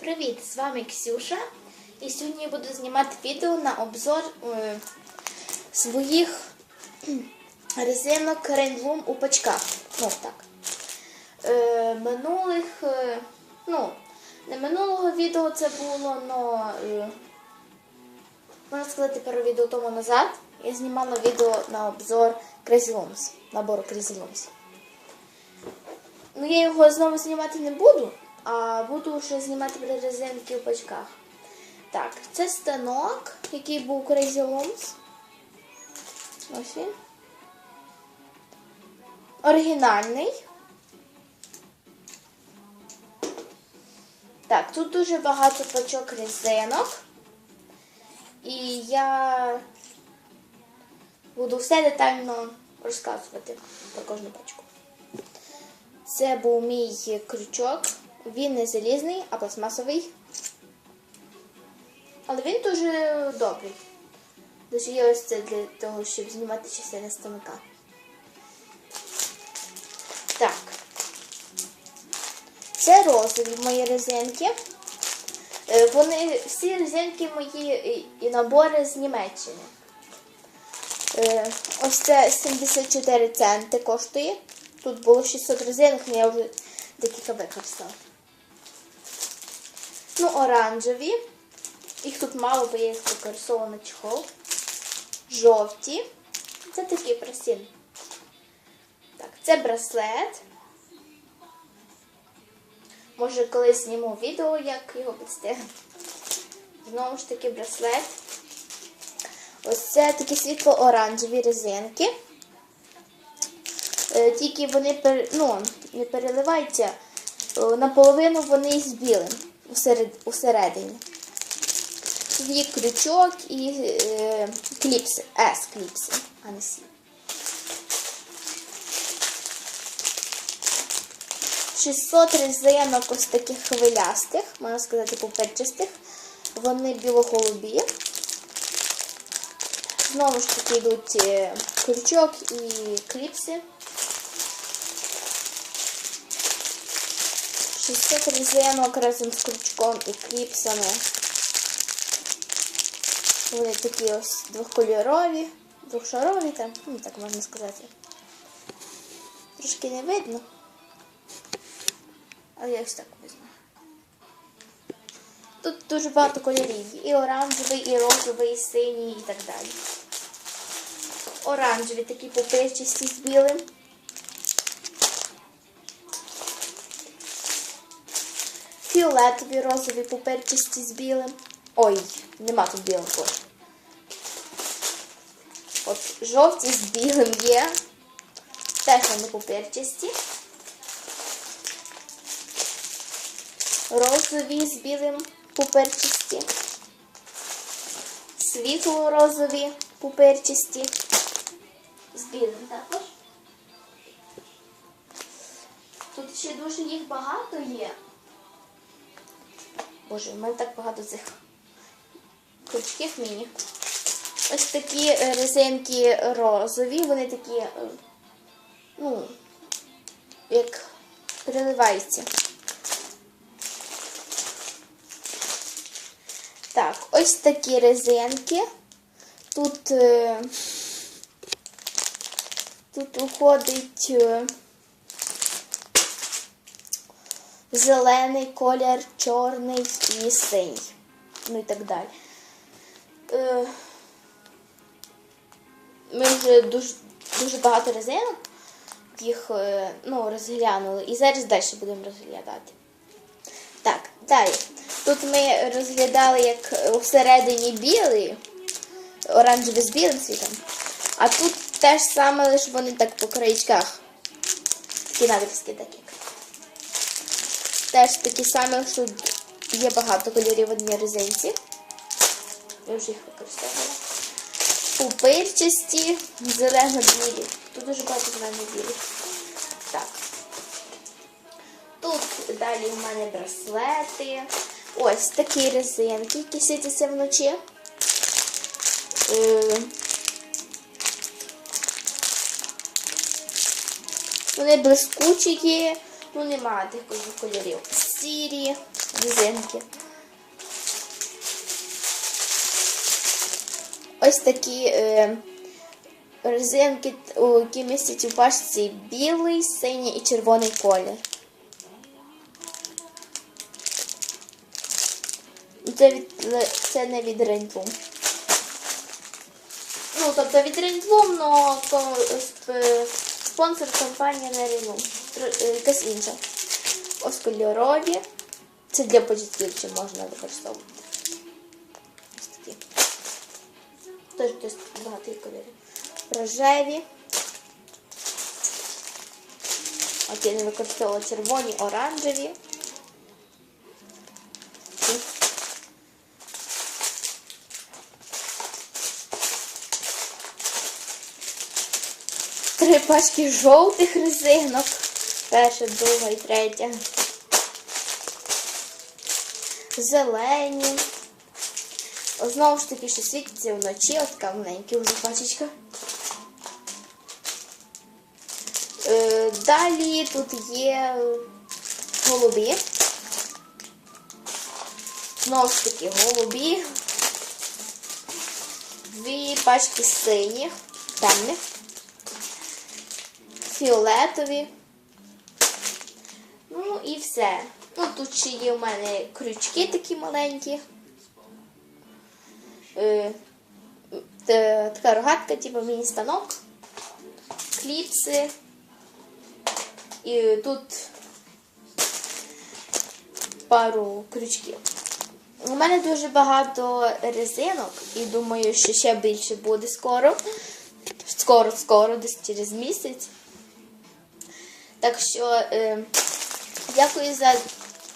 Привіт! З вами Ксюша. І сьогодні я буду знімати відео на обзор е, своїх резинок Rainbloom у пачках. Ну так. Е, минулих, е, ну, не минулого відео це було, но е, можна сказати, пару відео тому назад. Я знімала відео на обзор Crazy Looms, набору Crazy Looms. Ну, я його знову знімати не буду, а буду ще знімати при резинки у пачках. Так, це станок, який був Crazy Looms. Ось він. Оригінальний. Так, тут дуже багато пачок резинок. І я буду все детально розказувати про кожну пачку. Це був мій крючок. Він не залізний, а пластмасовий. Але він дуже добрий. Дуже є ось це для того, щоб знімати частини станка. Так. Це розові мої резинки. Е, Вони всі резинки мої і- набори з Німеччини. Е, Ось це 74 центи коштує. Тут було 600 резинок, але я вже декілька використала. Ну, оранжеві. Їх тут мало, бо я їх чехол. Жовті. Це такі прості. Так, це браслет. Може, колись зніму відео, як його підстегнути. Знову ж таки, браслет. Ось це такі світло-оранжеві резинки. Е, Тільки вони ну, не переливаються. Е, Наполовину вони з білим усеред- усередині. Тут крючок і е, кліпси. С кліпси, а не С. 600 резинок ось таких хвилястих, можна сказати, пупирчастих. Вони біло-голубі. Знову ж таки йдуть е, крючок і кліпси. 600 резинок разом з крючком і кліпсами. Вони такі ось двохкольорові, двохшарові, там, ну так можна сказати. Трошки не видно. Але я ось так візьму. Тут дуже багато кольорів. І оранжевий, і розовий, і синій, і так далі. Оранжеві такі попирчасті з білим. Фіолетові, розові, пупирчасті з білим. Ой, нема тут білого кольору. От жовті з білим є. Теж вони пупирчасті. Розові з білим пупирчасті. Світло-розові пупирчасті. З білим також. Тут ще дуже їх багато є. Боже, в мене так багато цих крючків міні. Ось такі е, резинки розові, вони такі, е, ну, як переливаються. Так, ось такі резинки. Тут, е, тут уходить е, зелений колір, чорний і синій. Ну і так далі. Е, ми вже дуже, дуже багато резинок їх е, ну, розглянули. І зараз далі будемо розглядати. Так, далі. Тут ми розглядали, як всередині білий, оранжевий з білим світом. А тут теж саме, лише вони так по краєчках. Такі надрізки такі. Теж такі самі, що є багато кольорів в одній резинці. Я вже їх використовувала. Пупирчасті, зелено-білі. Тут дуже багато зелено-білі. Так. Тут далі у мене браслети. Ось такі резинки, які світяться вночі. Е, Вони блискучі ну немає тих кольорів. Сірі, резинки. Ось такі е, резинки, які містять у пачці білий, синій і червоний колір. Це, від, це не від Rainboom. Ну, тобто від Rainboom, але спонсор компанія е, Якась інша. Ось кольорові. Це для початківців можна використовувати. Ось такі. Теж десь багато кольорів. Рожеві. От я не використовувала червоні, оранжеві. Три пачки жовтих резинок. Перша, друга і третя. Зелені. Знову ж таки, що світиться вночі, от така вже пачечка. Е, далі тут є голубі. Знову ж таки голубі. Дві пачки синіх, темних фіолетові. Ну і все. Ну, тут ще є у мене крючки такі маленькі. Е, та- така рогатка, типу міні-станок, кліпси. І тут пару крючків. У мене дуже багато резинок і думаю, що ще більше буде скоро. Скоро, скоро, десь через місяць. Так що е, дякую за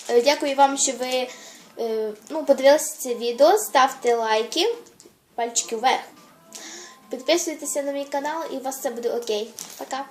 е, дякую вам, що ви е, ну, подивилися це відео. Ставте лайки, пальчики вверх. Підписуйтеся на мій канал і у вас все буде окей. Пока!